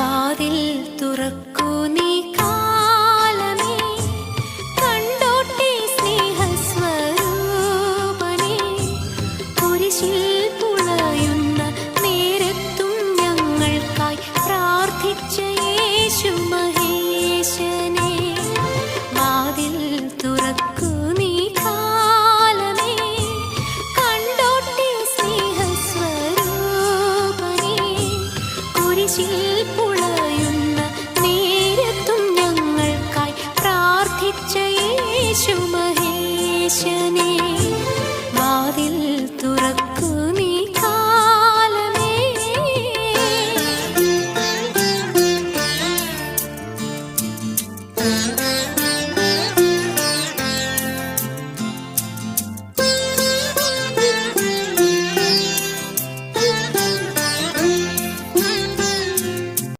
വാതിൽ തുറക്കൂ നീ കാലമേ. കണ്ടോട്ടെ സ്നേഹസ്വരൂപനേ. കുരിശിൽ പുളയുന്ന നേരത്തും ഞങ്ങൾക്കായി പ്രാർത്ഥിച്ച യേശു മഹേശനെ. വാതിൽ തുറക്കൂ നീ കാലമേ. കണ്ടോട്ടെ സ്നേഹസ്വരൂപനേ. കുരിശിൽ ஈசனே வாதில் துறக்கு நீ காலமே